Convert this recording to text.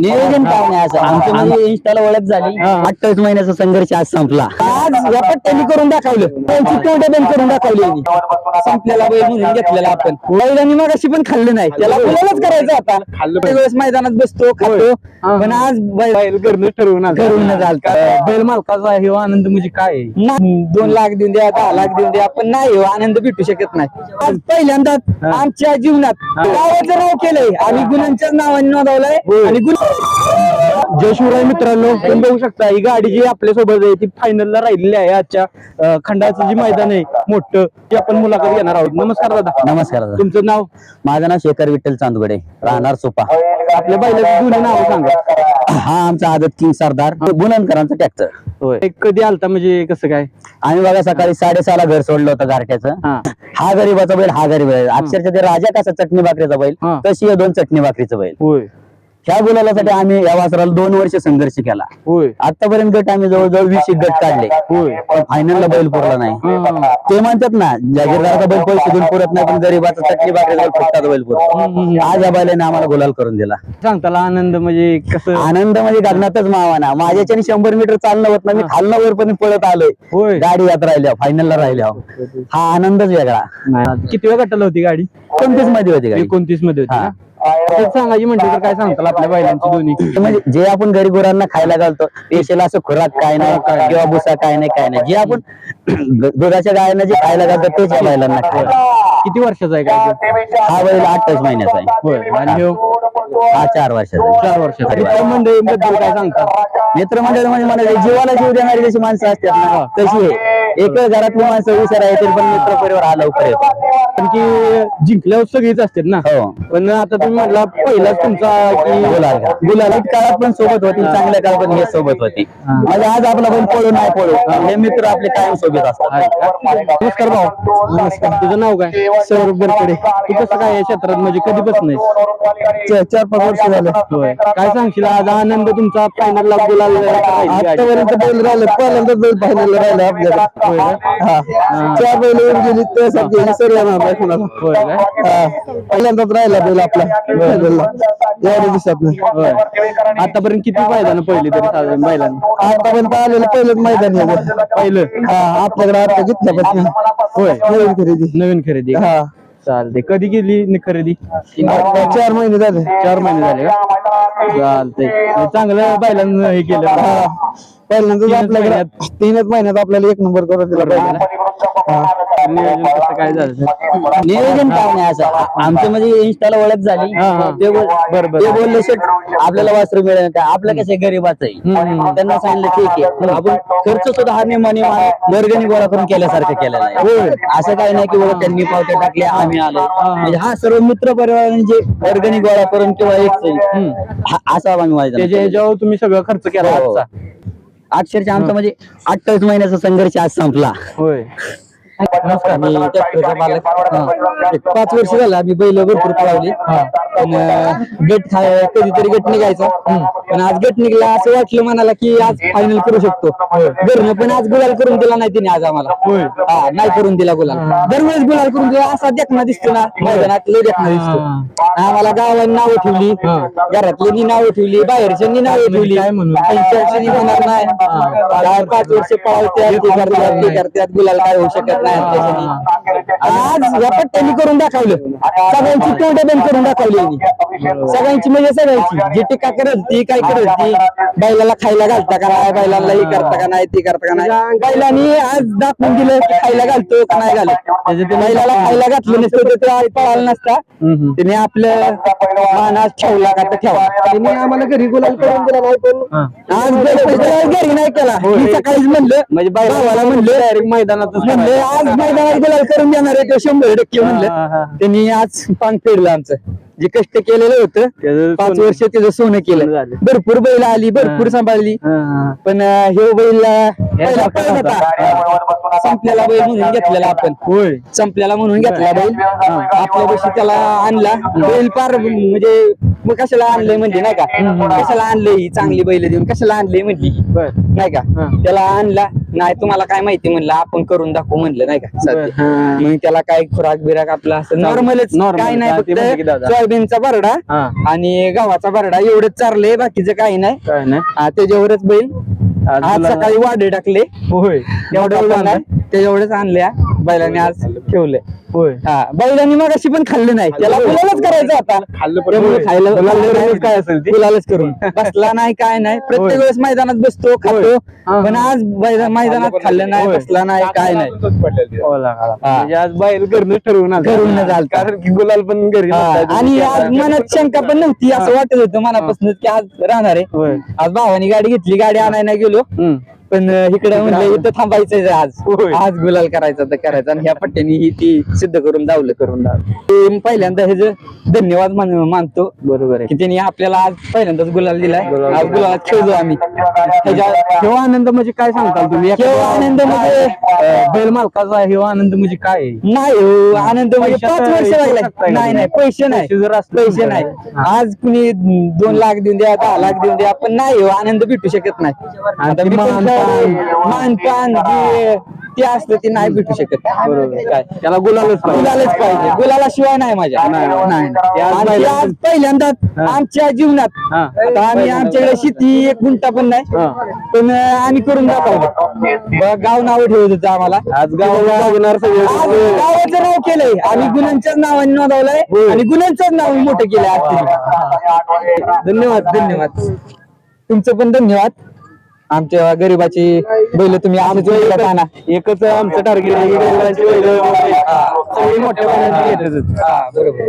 नियोजन काय नाही असं. आमचं म्हणजे इंस्टाला ओळख झाली. अठ्ठावीस महिन्याचा संघर्ष आज संपला. आज पट्ट्यांनी करून दाखवलं. त्यांची तोंड बंद करून दाखवली. संपलेला बैल म्हणून घेतलेला आपण. बैलांनी मग अशी पण खाल्लं नाही. त्याला बोलायलाच करायचं आता वेळेस मैदानात बसतो खातो. पण आज बैल घरनं ठरवून. ठरवून बैल मालकाचा हे आनंद म्हणजे काय? दोन लाख देऊन द्या दहा लाख देऊन द्या पण नाही हो, आनंद भेटू शकत नाही. आज पहिल्यांदाच आमच्या जीवनात गावाचं नाव केलंय. आम्ही गुणांच्याच नावाने नोंदवलंय. आणि गुण जय शिवराय मित्रांनो तुम्ही बघू शकता ही गाडी जी आपल्यासोबत आहे ती फायनलला राहिलेली आहे आजच्या अं, खंडाचं जे मैदान आहे मोठं ते आपण मुलाखत घेणार आहोत. नमस्कार दादा. नमस्कार दादा. तुमचं नाव? माझं नाव शेखर विठ्ठल चांदगडे राहणार सोपा. आपल्या बैलाची जुनी नाव सांगा. हा आमचा आदत किंग सरदार बुलंदकरांचा ट्रॅक्टर होय. एक कधी आलता म्हणजे कसं काय? आम्ही बघा सकाळी साडेसहाला घर सोडलं होतं गारट्याचं हा. हा गरीबाचा बैल हा गरीब आहे. अक्षरशः ते राजा कसा चटणी भाकरीचा बैल हा. तशी हे दोन चटणी भाकरीचा बैल. होय. ह्या गुलालासाठी आम्ही या वासराला दोन वर्ष संघर्ष केला. होय. आतापर्यंत गट आम्ही जवळजवळ वीस एक गट काढले. होय. पण फायनलला बैल पुरला नाही. ते म्हणतात ना जागीरदाराचा बैल पैसे देऊन पुरत नाही पण गरीबाचा चटणी भाकरीचा बैल फुटतात बैल पुरतो. आज या बैलाने आम्हाला गुलाल करून दिला. सांगताला आनंद म्हणजे कसं? आनंद म्हणजे गगनातच मावाना. माझ्याच्याने शंभर मीटर चालणं होत नाही मी खालनं वरपर्यंत पळत आलोय. गाडी यात राहिल्या फायनलला राहिल्या. हा आनंदच वेगळा. किती वेळ गटाला होती गाडी? कोणतीच मध्ये होती गाडी. एकोणतीसमध्ये होती हा. सांगायची तर काय सांगताल आपल्या बैलांची दोन्ही? म्हणजे जे आपण गरीब गुरांना खायला घालतो पेशेला असं खुराक काय नाही किंवा भुसा काय नाही काय नाही. जे आपण दुधाच्या गायांना जे खायला घालतो तेच या बैलांना खायला किती वर्षाचा आहे काय ते? हा बैल अठ्ठावीस महिन्याचा आहे. होय आणि ह्यो? हा चार वर्षाचा आहे. चार वर्षाचा मित्र मंडळींबद्दल काय सांगता मित्रमंडळ म्हणजे म्हणाले जीवाला जीव देणारी जशी माणसं असतात ना तशी आहे एक घरातली माणसं तरी पण मित्र परिवार हा लवकर येतो. कारण की जिंकल्यावर सगळीच असतात ना. हो. पण आता तुम्ही म्हटला पहिलाच तुमचा की गुलाल गुलाल काळात पण सोबत होती चांगल्या काळात पण हे. सोबत होती. म्हणजे आज आपला पण पळू नाही पळू. हे. मित्र आपले कायम सोबत असतात. नमस्कार भाऊ. नमस्कार. तुझं नाव काय? सौरभ बरकडे तू कसं काय या क्षेत्रात? म्हणजे कधीपासून आहेस? चार पाच वर्ष झालं. होय. काय सांगशील? आज आनंद तुमचा फायनलला गुलाल आतापर्यंत बैल राहिलं. पहिल्यांदाच बैल फायनल राहिलं आपल्याला. हा. चार बैल येऊन गेली त्यासाठी हे. सर्व नाही होय काय हा. पहिल्यांदाच राहिला बैल आपला. फायनलला एवढ्या दिवसात होय. आतापर्यंत किती मैदान पहिली तरी साधारण बैलांना? आतापर्यंत आलेलं पहिलंच मैदान आहे हे. पहिलं? हा आपल्याकडे आता घेतल्यापासून. होय. नवीन खरेदी. नवीन खरेदी. हा. चालते कधी केली नि- खरेदी? आता चार महिने झाले. चार महिने झाले का? चालते चांगलं बैलांना हे केलं. हा. पहिल्यांदाच तीनच आपल्याकडे महिन्यात. तीनच महिन्यात आपल्याला एक नंबर करून दिला पाहिजे. नियोजन कसं काय झालं नियोजन काय नाही असं. आ- आमचं म्हणजे इंस्टाला ओळख झाली. हा, हा. ते बोल- ते बोलले शेट आपल्याला वस्त्र मिळेल का? आपलं कसं गरीबाचं आहे. त्यांना सांगितलं ठीक आहे. आपण खर्च सुद्धा हा नियमाने वर्गणी गोळा करून केल्यासारखं केलेला आहे. असं काही नाही की बाबा त्यांनी पावत्या टाकल्या आम्ही आलो. म्हणजे हा सर्व मित्र परिवारांचे वर्गणी गोळा करून किंवा एक हा- असा आम्ही त्याच्या तुम्ही सगळं खर्च केला हो. आजचा. अक्षरशः आमचा म्हणजे अठ्ठावीस महिन्याचा संघर्ष आज संपला. होय. नमस्कार मी ट्रॅक्टरचा मालक. एक पाच वर्ष झालं आम्ही बैल भरपूर पळवली. पण गट खा- कधीतरी गट निघायचा. पण आज गट निघला असं वाटलं मनाला की आज फायनल करू शकतो. घरनं पण आज गुलाल करून दिला नाही तिने आज आम्हाला. हा नाही करून दिला गुलाल. दरवेळेस गुलाल करून दिला असा देखना दिसतो ना. मैदानात लय देखना दिसतो. आम्हाला गावांनी नावं ठेवली. घरातल्यांनी नावं ठेवली बाहेरच्यांनी नावं ठेवली. काय म्हणत नाही. काय पाच वर्ष पळवत्यात ते करतात ते करतात गुलाल काय होऊ शकत नाही त्याच्यानी. आज या पट्ट्यांनी करून दाखवलं. सगळ्यांची तोंड बंद करून दाखवली यांनी. सगळ्यांची म्हणजे सगळ्यांची. जी टीका करत ती काय करत ती बैलाला खायला घालता का नाही? बैलाला ही करता का नाही? ती करता का नाही? बैलांनी आज दाखवून दिलं की खायला घालतो का नाही घालत. बैलाला खायला घातलं नसतं तर तो आज पळाला नसता. त्याने आपलं मान आज ठेवला का तर ठेवा. त्याने आम्हाला घरी गुलाल करून दिला नाही पण आज बैल घरी नाही केला. मी सकाळीच म्हणलं म्हणजे भावाला म्हणलं डायरेक्ट मैदानातच म्हणलं आज मैदानात गुलाल करून देणार आहे तो शंभर टक्के म्हणलं. त्यांनी आज पान फेडलं आमचं. जे कष्ट केलेलं होतं पाच वर्ष त्याचं सोनं केलं. भरपूर बैल आली भरपूर सांभाळली. पण हे बैल पहिला होता. संपलेला बैल म्हणून घेतलेला आपण. होय. संपलेला म्हणून घेतला बैल. आपल्या पैसे त्याला आणला. बैल पार म्हणजे मग कशाला आणलंय म्हणजे नाही का? कशाला आणलंय ही चांगली बैल देऊन? कशाला आणलंय म्हणली? नाही का. त्याला आणला. नाही तुम्हाला काय माहिती म्हणलं आपण करून दाखवू म्हणलं नाही का. मग त्याला काय खुराक बिराक आपला असं नॉर्मलच. normal. काय नाही. सोयाबीनचा बरडा आणि गव्हाचा बरडा. एवढंच चारलंय बाकीचं काही नाही. हा, त्याच्यावरच बैल. आज सकाळी वाढे टाकले. होय. एवढं एवढं नाही त्याच्यावढंच आणल्या बैलाने आज ठेवलंय होय हा बैलांनी मग अशी पण खाल्लं नाही त्याला गुलालच करायचं आता खाल्लं पण त्यामुळे होय. खायला नाही. काय असेल ते? गुलालच करून बसला नाही काय नाही. प्रत्येक वेळेस मैदानात बसतो खातो हा. पण आज बैला- मैदानात खाल्लं नाही होय. बसला नाही काय नाही हो लागा. हा. म्हणजे आज बाहेर घरनं ठरवून आलं. घरूनच आलं. कारण की गुलाल पण घरी हा. आणि आज मनात शंका पण नव्हती असं वाटत होतं मनापासून की आज राहणार आहे होय आज भावानी गाडी घेतली गाडी आणायला गेलो हम्म. पण इकडे म्हणलं इथं थांबायचंय आज. होय. आज गुलाल करायचा तर करायचा. आणि ह्या पट्ट्याने ही ती सिद्ध करून दावलं करून दावलं. पहिल्यांदा हे जे धन्यवाद मान- मानतो बरोबर आहे. की त्यांनी आपल्याला आज पहिल्यांदाच गुलाल दिलाय. गुलाल आज गुलालात खेळलो आम्ही. ह्याच्या हेवा आनंद म्हणजे काय सांगताल तुम्ही? हेवा आनंद म्हणजे अं, बैल मालकाचा हेवा आनंद म्हणजे काय? आहे? नाही हो, आनंद म्हणजे पैशाचं पाच वर्ष लागलाय नाही नाही? पैसे नाही. पैसे जर असले पैसे नाही. आज कुणी दोन लाख देऊन द्या दहा लाख देऊन द्या पण नाही हो आनंद भेटू शकत नाही. आता मी पण मानपान. मानपान जे ते असतं ते नाही भेटू शकत. बरोबर. काय? त्याला गुलालच पाहिजे. गुलालच पाहिजे. गुलालाशिवाय नाही माझ्या. नाही. नाही ते आज आणि ते पहिल्यांदा- आज आमच्या जीवनात. हा. आता आम्ही आमच्याकडे शेती एक गुंठा पण नाही. हा. पण अं, आम्ही करून दाखवलं. ब- गाव नाव ठेवत होतं आम्हाला. आज गावाला आज सगळे. गावाचं नाव केलंय. आम्ही गुणांच्याच नावाने नोंदवलंय. आणि गुणांच्याच नाव मोठं केलंय आज. धन्यवाद धन्यवाद. तुमचं पण धन्यवाद. आमच्या गरीबाची बैल तुम्ही आमच्या आणा. एकच आमचं टार्गेट आहे. की बैलांची बैल सगळी मोठ्या बैलांची घेतच बरोबर.